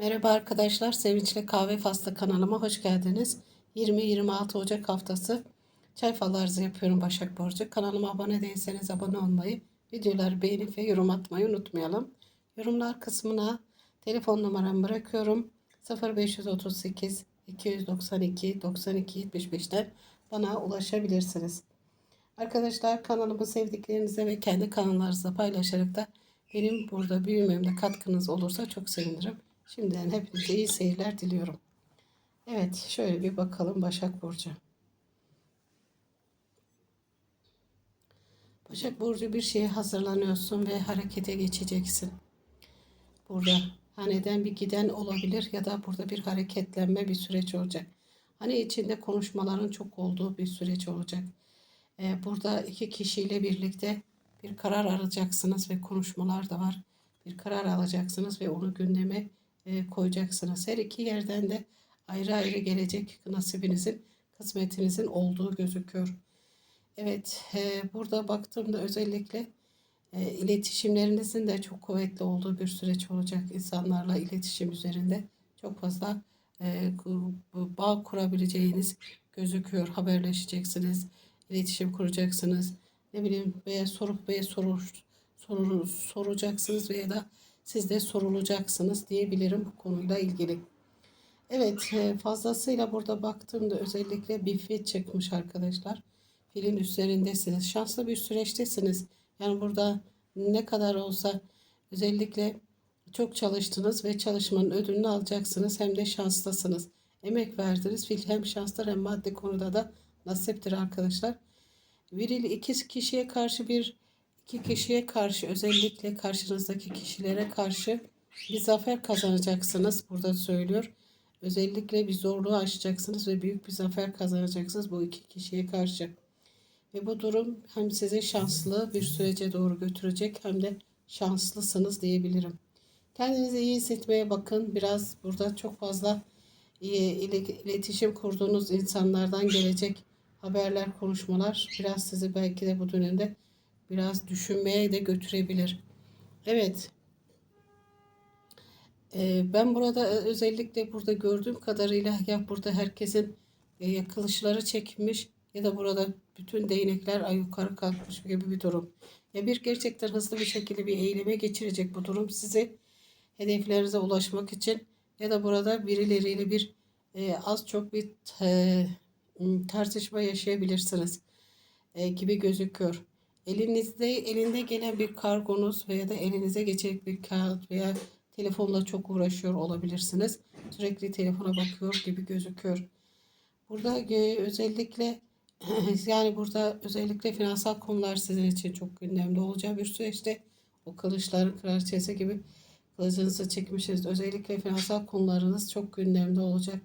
Merhaba arkadaşlar, Sevinçle Kahve Faslı kanalıma hoş geldiniz. 20-26 Ocak haftası çay falı arzı yapıyorum Başak Burcu. Kanalıma abone değilseniz abone olmayı, videoları beğenip ve yorum atmayı unutmayalım. Yorumlar kısmına telefon numaramı bırakıyorum. 0538 292 92 75'ten bana ulaşabilirsiniz. Arkadaşlar kanalımı sevdiklerinize ve kendi kanallarınızda paylaşarak da benim burada büyümemde katkınız olursa çok sevinirim. Şimdiden hepinize iyi seyirler diliyorum. Evet şöyle bir bakalım Başak Burcu. Başak Burcu bir şeye hazırlanıyorsun ve harekete geçeceksin. Burada haneden bir giden olabilir ya da burada bir hareketlenme bir süreç olacak. Hani içinde konuşmaların çok olduğu bir süreç olacak. Ee, burada iki kişiyle birlikte bir karar alacaksınız ve konuşmalar da var. Bir karar alacaksınız ve onu gündeme e, koyacaksınız. Her iki yerden de ayrı ayrı gelecek nasibinizin, kısmetinizin olduğu gözüküyor. Evet, e, burada baktığımda özellikle e, iletişimlerinizin de çok kuvvetli olduğu bir süreç olacak. İnsanlarla iletişim üzerinde çok fazla bağ kurabileceğiniz gözüküyor. Haberleşeceksiniz, iletişim kuracaksınız. Ne bileyim veya sorup veya sorur, sorur, soracaksınız veya da siz de sorulacaksınız diyebilirim bu konuyla ilgili. Evet e, fazlasıyla burada baktığımda özellikle bir fil çıkmış arkadaşlar. Filin üzerindesiniz. Şanslı bir süreçtesiniz. Yani burada ne kadar olsa özellikle çok çalıştınız ve çalışmanın ödülünü alacaksınız. Hem de şanslısınız. Emek verdiniz. Fil hem şanslar hem maddi konuda da nasiptir arkadaşlar. Viril iki kişiye karşı bir iki kişiye karşı özellikle karşınızdaki kişilere karşı bir zafer kazanacaksınız. Burada söylüyor. Özellikle bir zorluğu aşacaksınız ve büyük bir zafer kazanacaksınız bu iki kişiye karşı. Ve bu durum hem sizi şanslı bir sürece doğru götürecek hem de şanslısınız diyebilirim. Kendinizi iyi hissetmeye bakın. Biraz burada çok fazla iletişim kurduğunuz insanlardan gelecek haberler, konuşmalar biraz sizi belki de bu dönemde biraz düşünmeye de götürebilir. Evet. Ee, ben burada e, özellikle burada gördüğüm kadarıyla ya burada herkesin e, yakılışları çekilmiş ya da burada bütün değnekler yukarı kalkmış gibi bir durum. Ya bir gerçekten hızlı bir şekilde bir eyleme geçirecek bu durum sizi hedeflerinize ulaşmak için ya da burada birileriyle bir e, az çok bir e, tartışma yaşayabilirsiniz e, gibi gözüküyor. Elinizde elinde gelen bir kargonuz veya da elinize geçecek bir kağıt veya telefonla çok uğraşıyor olabilirsiniz. Sürekli telefona bakıyor gibi gözüküyor. Burada e, özellikle yani burada özellikle finansal konular sizin için çok gündemde olacağı bir süreçte o kılıçların kraliçesi gibi kılıcınızı çekmişsiniz. Özellikle finansal konularınız çok gündemde olacak.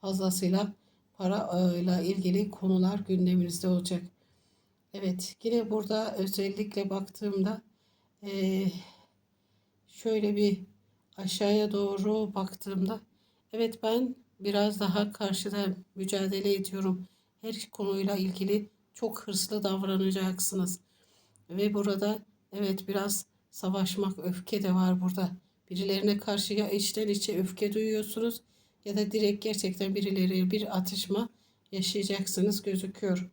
Fazlasıyla para ile ilgili konular gündeminizde olacak. Evet yine burada özellikle baktığımda e, şöyle bir aşağıya doğru baktığımda evet ben biraz daha karşıda mücadele ediyorum. Her konuyla ilgili çok hırslı davranacaksınız. Ve burada evet biraz savaşmak, öfke de var burada. Birilerine karşı ya içten içe öfke duyuyorsunuz ya da direkt gerçekten birileri bir atışma yaşayacaksınız gözüküyor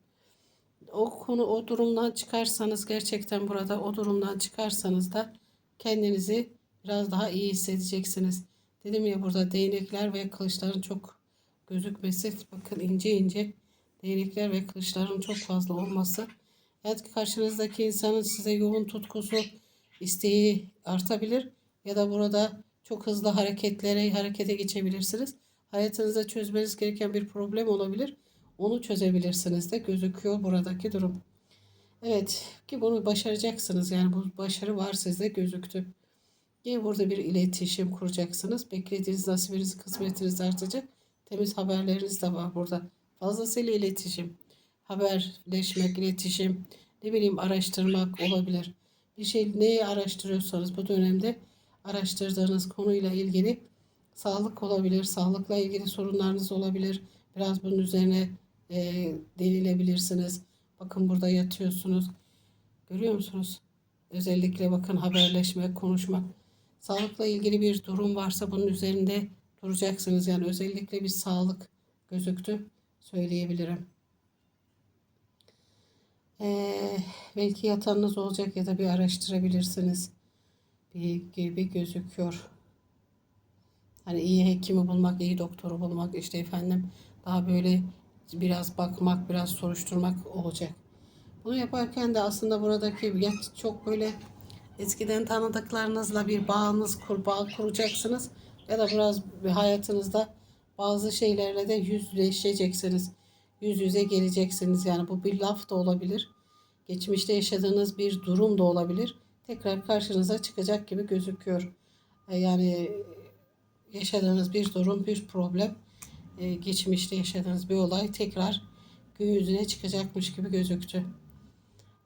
o konu o durumdan çıkarsanız gerçekten burada o durumdan çıkarsanız da kendinizi biraz daha iyi hissedeceksiniz. Dedim ya burada değnekler ve kılıçların çok gözükmesi bakın ince ince değnekler ve kılıçların çok fazla olması ya karşınızdaki insanın size yoğun tutkusu isteği artabilir ya da burada çok hızlı hareketlere harekete geçebilirsiniz. Hayatınızda çözmeniz gereken bir problem olabilir onu çözebilirsiniz de gözüküyor buradaki durum. Evet ki bunu başaracaksınız. Yani bu başarı var sizde gözüktü. Yine burada bir iletişim kuracaksınız. Beklediğiniz nasibiniz, kısmetiniz artacak. Temiz haberleriniz de var burada. Fazlasıyla iletişim. Haberleşmek, iletişim, ne bileyim araştırmak olabilir. Bir şey neyi araştırıyorsanız bu dönemde araştırdığınız konuyla ilgili sağlık olabilir, sağlıkla ilgili sorunlarınız olabilir. Biraz bunun üzerine e, denilebilirsiniz. Bakın burada yatıyorsunuz. Görüyor musunuz? Özellikle bakın haberleşmek, konuşmak. Sağlıkla ilgili bir durum varsa bunun üzerinde duracaksınız. Yani özellikle bir sağlık gözüktü söyleyebilirim. Ee, belki yatağınız olacak ya da bir araştırabilirsiniz. Bir gibi gözüküyor. Hani iyi hekimi bulmak, iyi doktoru bulmak, işte efendim daha böyle biraz bakmak, biraz soruşturmak olacak. Bunu yaparken de aslında buradaki çok böyle eskiden tanıdıklarınızla bir bağınız, kur, bağ kuracaksınız ya da biraz bir hayatınızda bazı şeylerle de yüzleşeceksiniz. Yüz yüze geleceksiniz. Yani bu bir laf da olabilir. Geçmişte yaşadığınız bir durum da olabilir. Tekrar karşınıza çıkacak gibi gözüküyor. E, Yani yaşadığınız bir durum, bir problem, e, geçmişte yaşadığınız bir olay tekrar gün yüzüne çıkacakmış gibi gözüktü.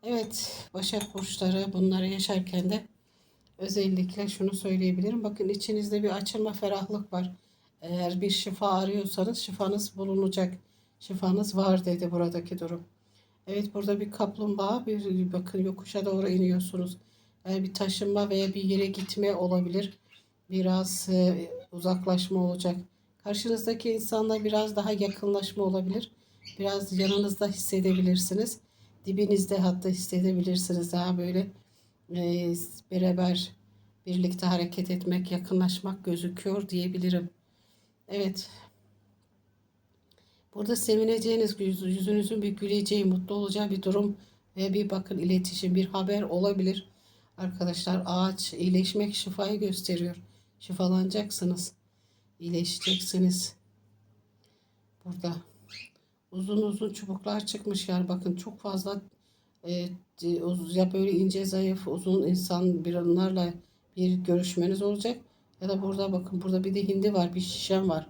Evet, Başak Burçları bunları yaşarken de özellikle şunu söyleyebilirim. Bakın içinizde bir açılma, ferahlık var. Eğer bir şifa arıyorsanız şifanız bulunacak. Şifanız var dedi buradaki durum. Evet burada bir kaplumbağa bir bakın yokuşa doğru iniyorsunuz. Yani bir taşınma veya bir yere gitme olabilir. Biraz e, uzaklaşma olacak. Karşınızdaki insanla biraz daha yakınlaşma olabilir. Biraz yanınızda hissedebilirsiniz. Dibinizde hatta hissedebilirsiniz. Daha böyle e, beraber birlikte hareket etmek, yakınlaşmak gözüküyor diyebilirim. Evet. Burada sevineceğiniz, yüz- yüzünüzün bir güleceği, mutlu olacağı bir durum ve bir bakın iletişim, bir haber olabilir. Arkadaşlar ağaç iyileşmek şifayı gösteriyor. Şifalanacaksınız. İyileşeceksiniz. Burada uzun uzun çubuklar çıkmış. Yani bakın çok fazla e, ya böyle ince zayıf uzun insan biranlarla bir görüşmeniz olacak. Ya da burada bakın burada bir de hindi var bir şişem var.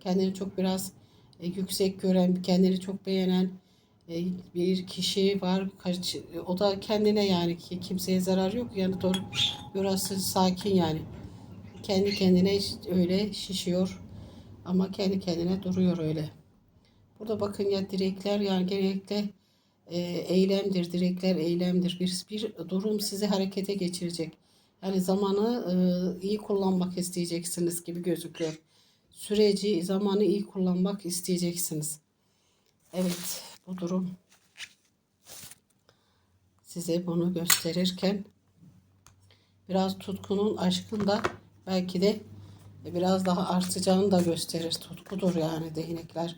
Kendini çok biraz e, yüksek gören kendini çok beğenen e, bir kişi var. Kaç, o da kendine yani ki kimseye zarar yok. Yani doğru burası sakin yani kendi kendine öyle şişiyor ama kendi kendine duruyor öyle. Burada bakın ya direkler yani genellikle e, eylemdir, direkler eylemdir. Bir, bir durum sizi harekete geçirecek. Yani zamanı e, iyi kullanmak isteyeceksiniz gibi gözüküyor. Süreci, zamanı iyi kullanmak isteyeceksiniz. Evet, bu durum size bunu gösterirken biraz tutkunun, aşkın da belki de biraz daha artacağını da gösterir. Tutkudur yani değnekler.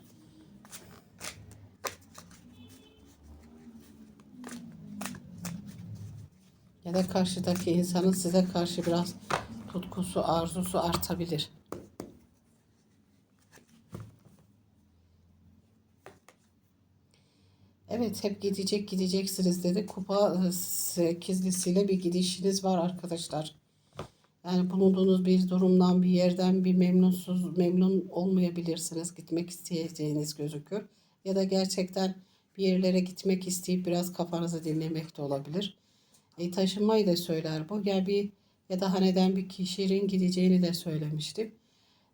Ya da karşıdaki insanın size karşı biraz tutkusu, arzusu artabilir. Evet hep gidecek gideceksiniz dedi. Kupa e, sekizlisiyle bir gidişiniz var arkadaşlar. Yani bulunduğunuz bir durumdan bir yerden bir memnunsuz memnun olmayabilirsiniz. Gitmek isteyeceğiniz gözüküyor. Ya da gerçekten bir yerlere gitmek isteyip biraz kafanızı dinlemek de olabilir. E, taşınmayı da söyler bu. Ya bir ya da haneden bir kişinin gideceğini de söylemiştim.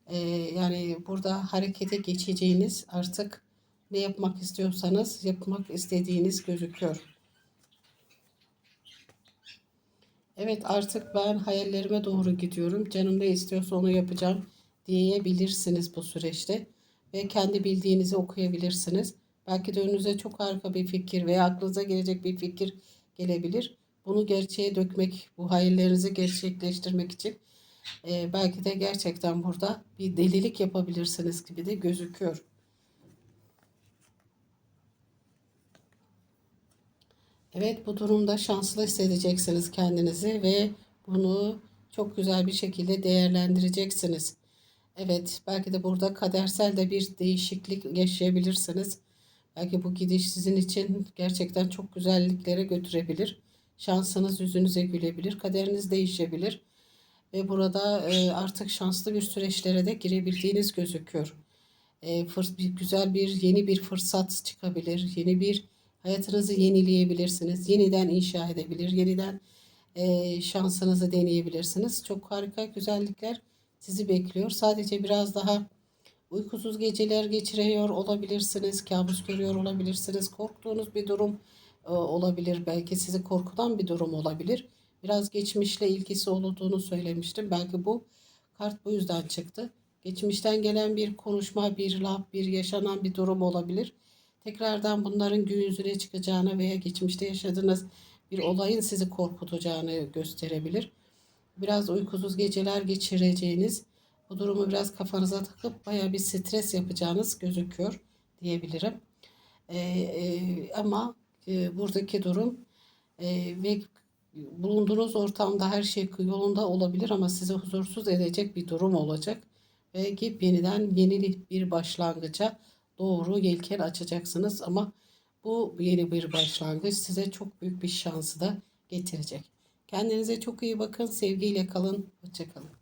E, yani burada harekete geçeceğiniz artık ne yapmak istiyorsanız yapmak istediğiniz gözüküyor. Evet artık ben hayallerime doğru gidiyorum. Canım ne istiyorsa onu yapacağım diyebilirsiniz bu süreçte. Ve kendi bildiğinizi okuyabilirsiniz. Belki de önünüze çok harika bir fikir veya aklınıza gelecek bir fikir gelebilir. Bunu gerçeğe dökmek, bu hayallerinizi gerçekleştirmek için e, belki de gerçekten burada bir delilik yapabilirsiniz gibi de gözüküyor. Evet bu durumda şanslı hissedeceksiniz kendinizi ve bunu çok güzel bir şekilde değerlendireceksiniz. Evet belki de burada kadersel de bir değişiklik yaşayabilirsiniz. Belki bu gidiş sizin için gerçekten çok güzelliklere götürebilir. Şansınız yüzünüze gülebilir, kaderiniz değişebilir. Ve burada e, artık şanslı bir süreçlere de girebildiğiniz gözüküyor. E, güzel bir yeni bir fırsat çıkabilir. Yeni bir hayatınızı yenileyebilirsiniz. Yeniden inşa edebilir. Yeniden e, şansınızı deneyebilirsiniz. Çok harika güzellikler sizi bekliyor. Sadece biraz daha uykusuz geceler geçiriyor olabilirsiniz. Kabus görüyor olabilirsiniz. Korktuğunuz bir durum e, olabilir. Belki sizi korkutan bir durum olabilir. biraz geçmişle ilgisi olduğunu söylemiştim. Belki bu kart bu yüzden çıktı. Geçmişten gelen bir konuşma, bir laf, bir yaşanan bir durum olabilir. Tekrardan bunların gün yüzüne çıkacağını veya geçmişte yaşadığınız bir olayın sizi korkutacağını gösterebilir. Biraz uykusuz geceler geçireceğiniz, bu durumu biraz kafanıza takıp baya bir stres yapacağınız gözüküyor diyebilirim. Ee, e, ama e, buradaki durum e, ve bulunduğunuz ortamda her şey yolunda olabilir ama sizi huzursuz edecek bir durum olacak. Ve yeniden yeni bir başlangıca doğru yelken açacaksınız ama bu yeni bir başlangıç size çok büyük bir şansı da getirecek. Kendinize çok iyi bakın. Sevgiyle kalın. Hoşçakalın.